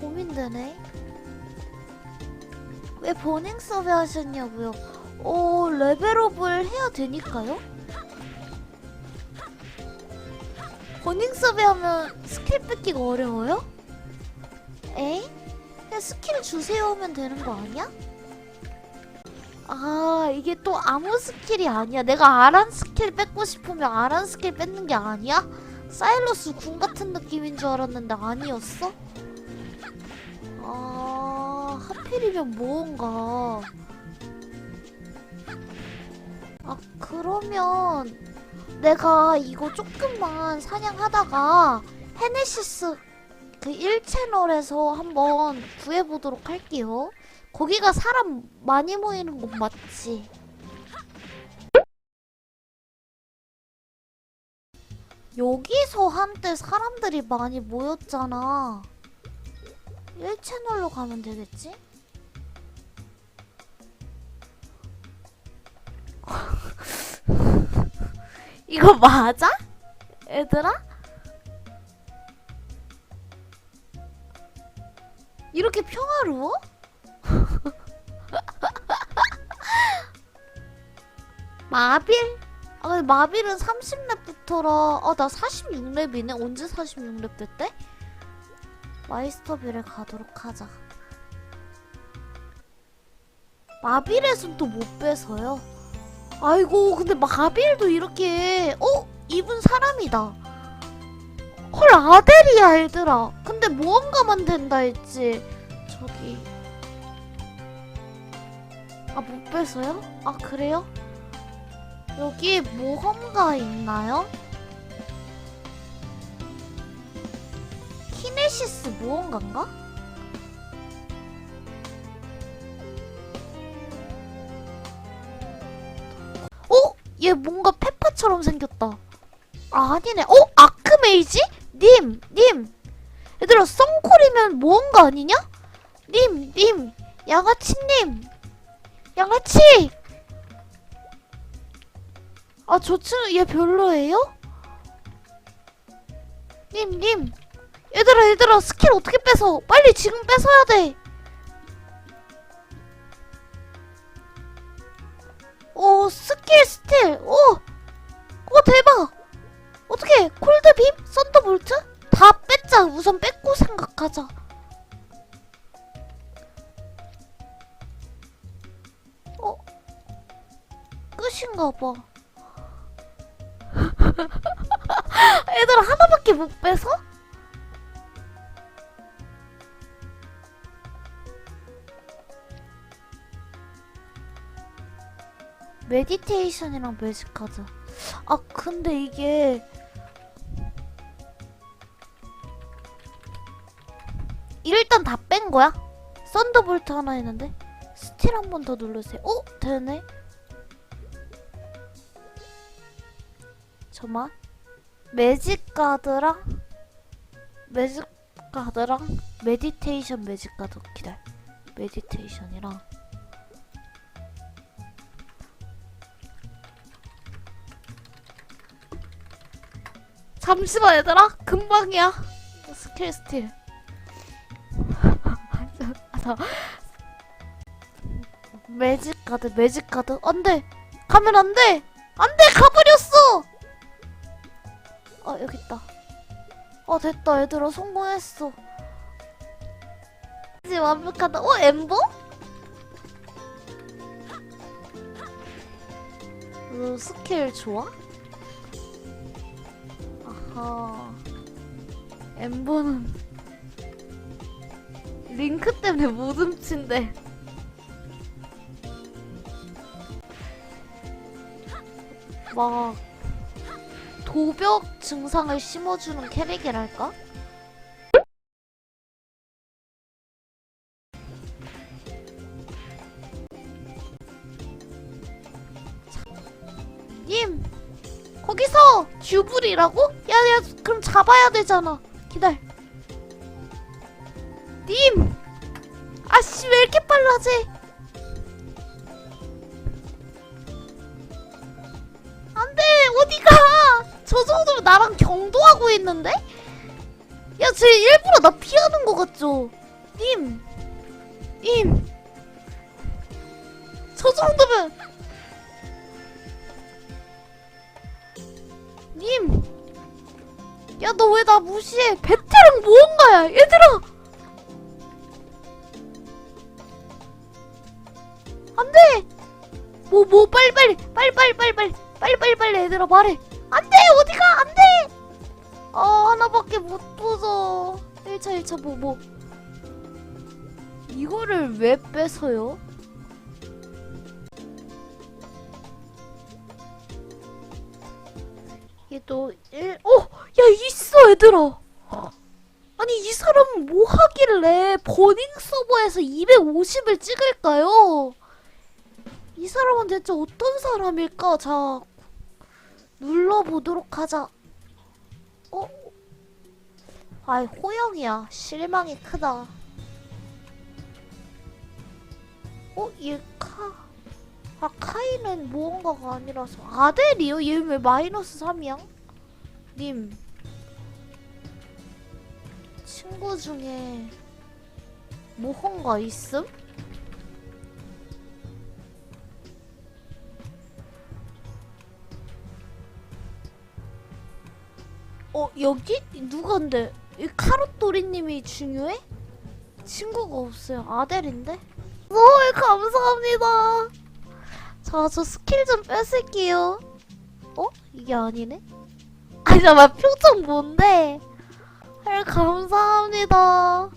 고민되네. 왜 버닝 서베 하셨냐고요? 어, 레벨업을 해야 되니까요? 버닝 서베 하면 스킬 뺏기가 어려워요? 에이? 그냥 스킬 주세요 하면 되는 거 아니야? 아, 이게 또 아무 스킬이 아니야. 내가 아란 스킬 뺏고 싶으면 아란 스킬 뺏는 게 아니야? 사일러스 궁 같은 느낌인 줄 알았는데 아니었어? 아, 하필이면 뭔가. 아, 그러면 내가 이거 조금만 사냥하다가 헤네시스 그 1채널에서 한번 구해보도록 할게요. 거기가 사람 많이 모이는 곳 맞지? 여기서 한때 사람들이 많이 모였잖아. 1채널로 가면 되겠지? 이거 맞아? 얘들아? 이렇게 평화로워? 마빌? 아 근데 마빌은 30렙부터라 아 나 46렙이네 언제 46렙 됐대? 마이스터빌에 가도록 하자 마빌에선 또 못 빼서요 아이고 근데 마빌도 이렇게 어? 이분 사람이다 헐 아델이야 얘들아 근데 무언가만 된다 했지 저기 아 못 빼서요? 아 그래요? 여기 모험가 있나요? 키네시스 모험가인가? 어? 얘 뭔가 페파처럼 생겼다. 아, 아니네. 어? 아크메이지? 님, 님. 얘들아, 썬콜이면 모험가 아니냐? 님, 님. 양아치님. 양아치! 아, 저 친구 얘 별로예요? 님, 님. 얘들아, 얘들아, 스킬 어떻게 뺏어? 빨리 지금 뺏어야 돼. 오, 스킬 스틸. 오! 오, 대박! 어떻게 콜드빔? 썬더볼트? 다 뺐자. 우선 뺏고 생각하자. 어? 끝인가 봐. 얘들아 하나밖에 못 빼서? 메디테이션이랑 매직카드. 아 근데 이게 일단 다 뺀 거야? 썬더볼트 하나 있는데 스틸 한 번 더 누르세요. 어 되네. 잠만 매직 카드랑 매직 카드랑 메디테이션 매직 카드 기다려. 메디테이션이랑 잠시만 얘들아. 금방이야. 스킬 스틸. 매직 카드 매직 카드. 안돼. 가면 안돼. 안돼. 가버렸어. 아 여기 있다. 아 됐다. 얘들아 성공했어. 이제 완벽하다. 어 엠버? 어, 스킬 좋아? 아하 엠버는 링크 때문에 못 훔친대. 막 도벽 증상을 심어주는 캐릭이랄까? 님 거기서 듀블이라고? 야야 그럼 잡아야 되잖아 기다려 님 아씨 왜 이렇게 빨라지 안돼 어디가 저 정도면 나랑 경도하고 있는데? 야쟤 일부러 나 피하는 거 같죠? 님! 님! 저 정도면! 너 왜 나 무시해? 베테랑 무언가야! 얘들아! 안 돼! 뭐, 뭐, 빨리, 빨리! 빨리, 빨리, 빨리, 빨리! 빨리, 빨리, 빨리, 얘들아, 말해! 안 돼! 어디가! 안 돼! 아, 하나밖에 못 부숴. 1차, 1차, 뭐, 뭐. 이거를 왜 뺏어요? 얘도 일, 어, 야 있어 얘들아. 아니 이 사람은 뭐 하길래 버닝 서버에서 250을 찍을까요? 이 사람은 대체 어떤 사람일까? 자 눌러보도록 하자. 어? 아이 호영이야. 실망이 크다. 어? 얘 카... 아 카이는 무언가가 아니라서 아델이요? 얘 왜 마이너스 3이야? 님 친구 중에 무언가 있음? 어 여기? 누간데? 이 카로토리님이 중요해? 친구가 없어요 아델인데? 헐 감사합니다 자, 저 스킬 좀 뺏을게요. 어? 이게 아니네? 아니, 잠깐만, 표정 뭔데? 헐, 감사합니다.